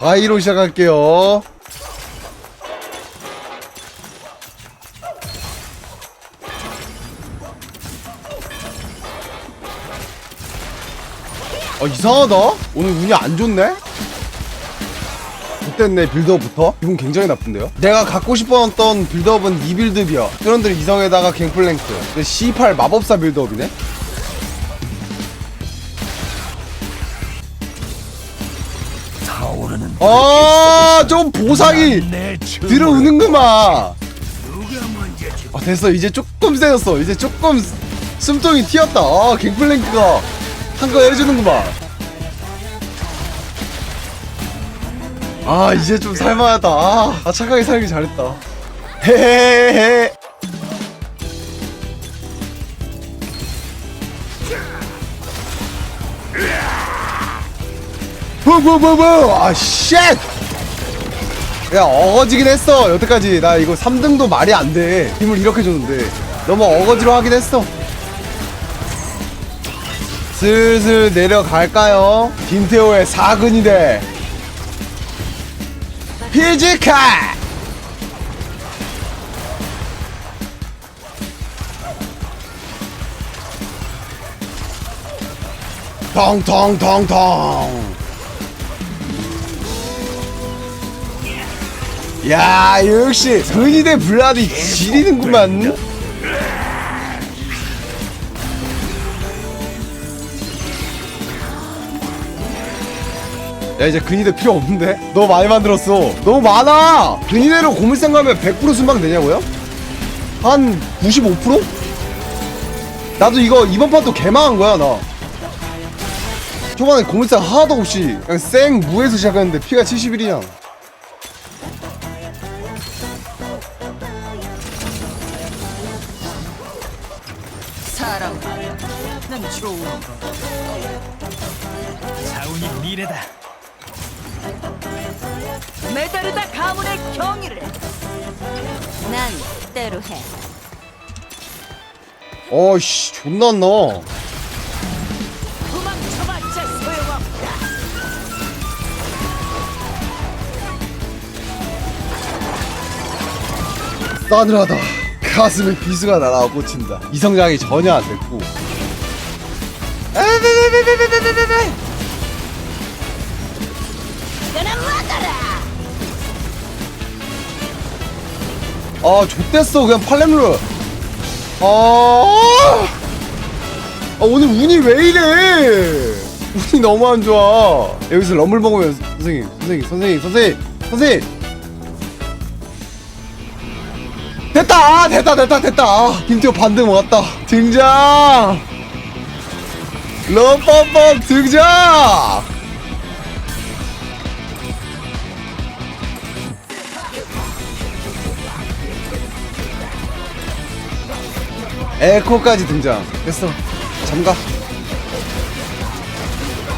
바이로 시작할게요. 아 이상하다. 오늘 운이 안 좋네. 그때네 빌드업부터 기분 굉장히 나쁜데요? 내가 갖고 싶었던 빌드업은 이 빌드비야. 트런들 이성에다가 갱플랭크. 근데 C8 마법사 빌드업이네. 아, 좀 보상이 내 들어오는구만. 아 됐어. 이제 조금 세졌어. 이제 조금 스- 숨통이 튀었다. 아 갱플랭크가 한 거 해주는구만. 아 이제 좀 살만하다. 아, 아 착하게 살기 잘했다. 헤헤헤 뭐뭐뭐뭐. 아쉣 야 어거지긴 했어. 여태까지. 나 이거 3등도 말이 안돼. 힘을 이렇게 줬는데. 너무 어거지로 하긴 했어. 슬슬 내려갈까요? 김태호의 사근이대 피지컬! 텅텅텅텅 야 역시 근위대 블라디 지리는구만 야 이제 근위대 필요 없는데? 너무 많이 만들었어 너무 많아 근위대로 고물상 가면 100% 순방 되냐고요? 한 95%? 나도 이거 이번 판도 개망한 거야 나 초반에 고물상 하나도 없이 그냥 생 무에서 시작했는데 피가 71이야 거 자운이 미래다. 메다르다 가문의 경의를 난 때로 해. 어씨 존나 안 나와. 도망쳐봤자 소용없다. 싸늘하다. 가슴에 비수가 날아 꽂힌다. 이성장이 전혀 안 됐고 아 좆됐어. 그냥 팔렘르 아, 아 오늘 운이 왜 이래? 운이 너무 안 좋아. 여기서 럼블 먹으면 선생님 선생님 선생님 선생님 선생님. 됐다. 아, 됐다 됐다 됐다. 아, 김태호 반등 왔다. 등장 럼뻔뻔 등장! 에코까지 등장. 됐어. 잠가.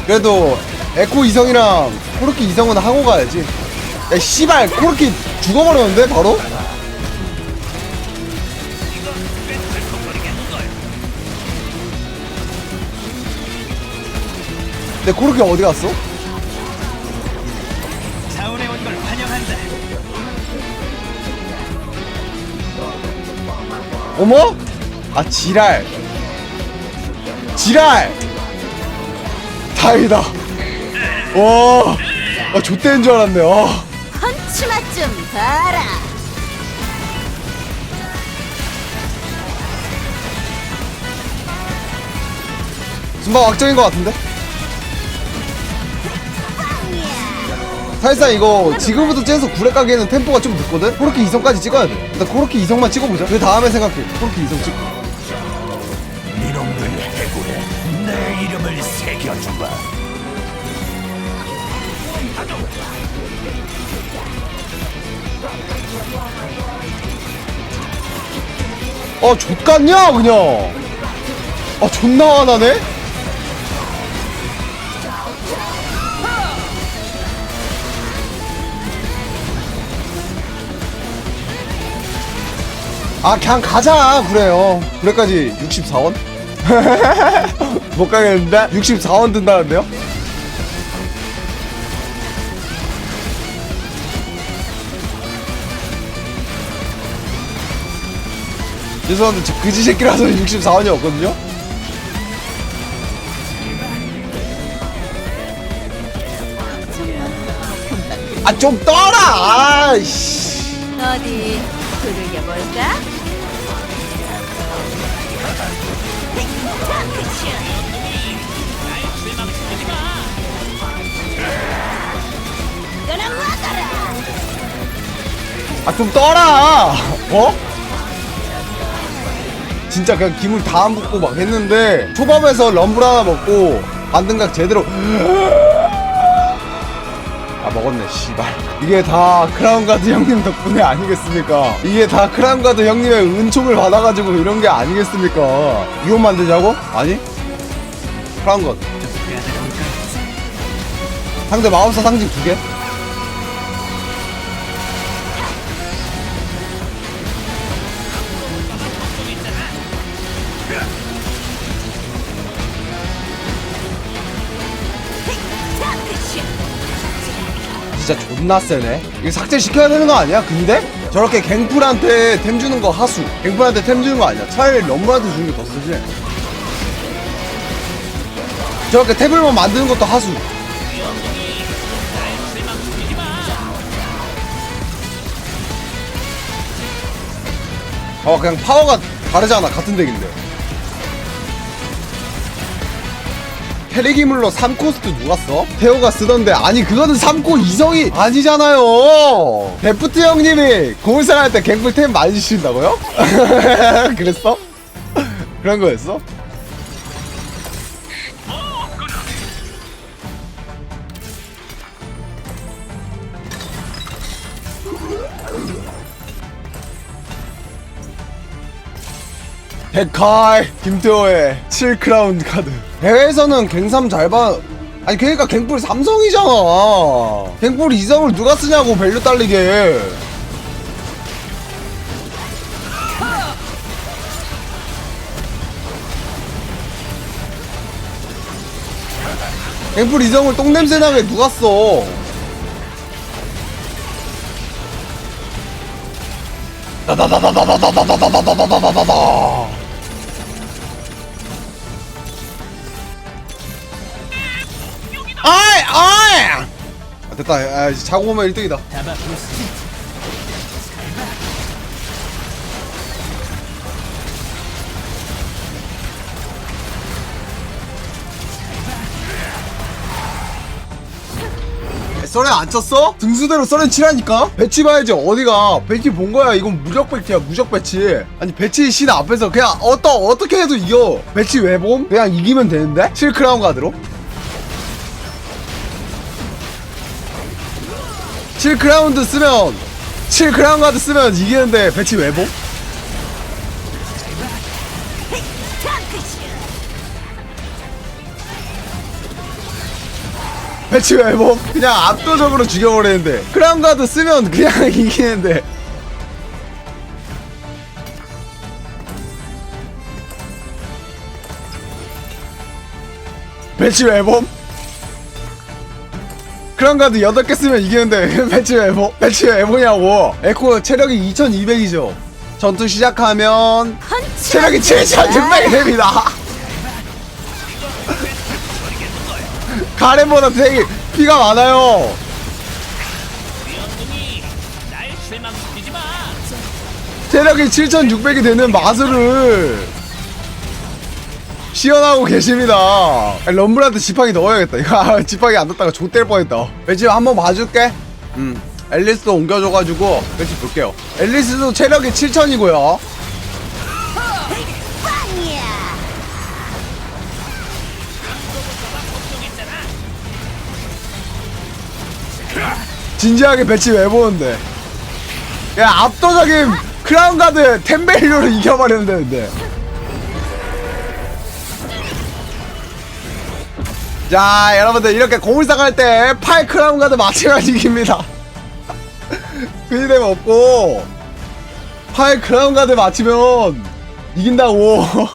그래도 에코 이성이랑 코르키 이성은 하고 가야지. 야 씨발 코르키 죽어버렸는데 바로? 내 코르키 어디 갔어? 자운에 온걸 환영한다. 어머? 아 지랄 지랄 다행이다 와, 아 좆대인 줄 알았네 아. 펀치 맛좀 봐라 순방 확정인 것 같은데? 사실상 이거 지금부터 째서 구레 가기에는 템포가 좀 늦거든? 코르키 이성까지 찍어야 돼 일단 코르키 이성만 찍어보자 그 다음에 생각해 코르키 이성 찍고 니놈들 해골에 내 이름을 새겨주마. 아 좆같냐 그냥 아 존나 화나네? 아 그냥 가자 그래요 그래까지 64원? 못 가겠는데? 64원 든다는데요? 죄송한데 저 그지 새끼라서 64원이 없거든요? 아 좀 떠라! 아이씨 어디 두들겨볼까? 아 좀 떠라! 어? 진짜 그냥 기물 다안 붓고 막 했는데 초밥에서 럼블 하나 먹고 만등각 제대로 아 먹었네 씨발. 이게 다 크라운가드 형님 덕분에 아니겠습니까? 이게 다 크라운가드 형님의 은총을 받아가지고 이런 게 아니겠습니까? 이혼 만들자고? 아니? 크라운가드. 상대 마법사 상징 두개 진짜 존나 세네. 이거 삭제시켜야 되는 거 아니야? 근데? 저렇게 갱플한테 템 주는 거 하수. 갱플한테 템 주는 거 아니야? 차라리 럼블한테 주는 게 더 쓰지. 저렇게 탭을만 만드는 것도 하수. 어, 그냥 파워가 다르잖아. 같은 덱인데. 테레기물로 3코스트 누가 써? 태호가 쓰던데 아니 그거는 3코 이성이 아니잖아요 데프트 형님이 고물상 할때 갱플템 많이 주신다고요? 그랬어? 그런 거였어? 데칼 김태호의 7크라운 카드. 대회에서는 갱삼 잘봐. 아니 그러니까 갱뿔 삼성이잖아. 갱뿔 이성을 누가 쓰냐고 밸류 딸리게. 갱뿔 이성을 똥냄새 나게 누가 써? 다다다다다다다다다다다다다다다 아이 아, 됐다 아, 이제 자고 오면 1등이다 다바 부스트 썰에 안 쳤어? 등수대로 썰에 치라니까? 배치 봐야지 어디가 배치 본 거야 이건 무적 배치야 무적 배치 아니 배치 신 앞에서 그냥 어떠, 어떻게 해도 이겨 배치 왜 봄? 그냥 이기면 되는데? 7크라운 가드로 7크라운드 쓰면 7크라운 가드 쓰면 이기는데 배치 왜 봄? 배치 외모 그냥 압도적으로 죽여버리는데 크라운 가드 쓰면 그냥 이기는데. 배치 외범 크라운 가드 8개 쓰면 이기는데 배치 외범 배치 외모냐고. 에코 체력이 2200이죠. 전투 시작하면 체력이 7600이 됩니다. 가렌보다 되게 피가 많아요. 체력이 7600이 되는 마술을 시연하고 계십니다. 럼블한테 지팡이 넣어야겠다. 이거 아, 지팡이 안 넣었다가 족될 뻔했다. 배치 한번 봐줄게. 음 앨리스도 옮겨줘가지고 배치 볼게요. 앨리스도 체력이 7000이고요. 빵이야. 진지하게 배치 왜 보는데. 야 압도적인 크라운 가드 템벨류로 이겨버리면 되는데 자 여러분들 이렇게 고물상 할때 8 크라운 가드 맞추면 이깁니다. 그이되면 없고 8 크라운 가드 맞추면 이긴다고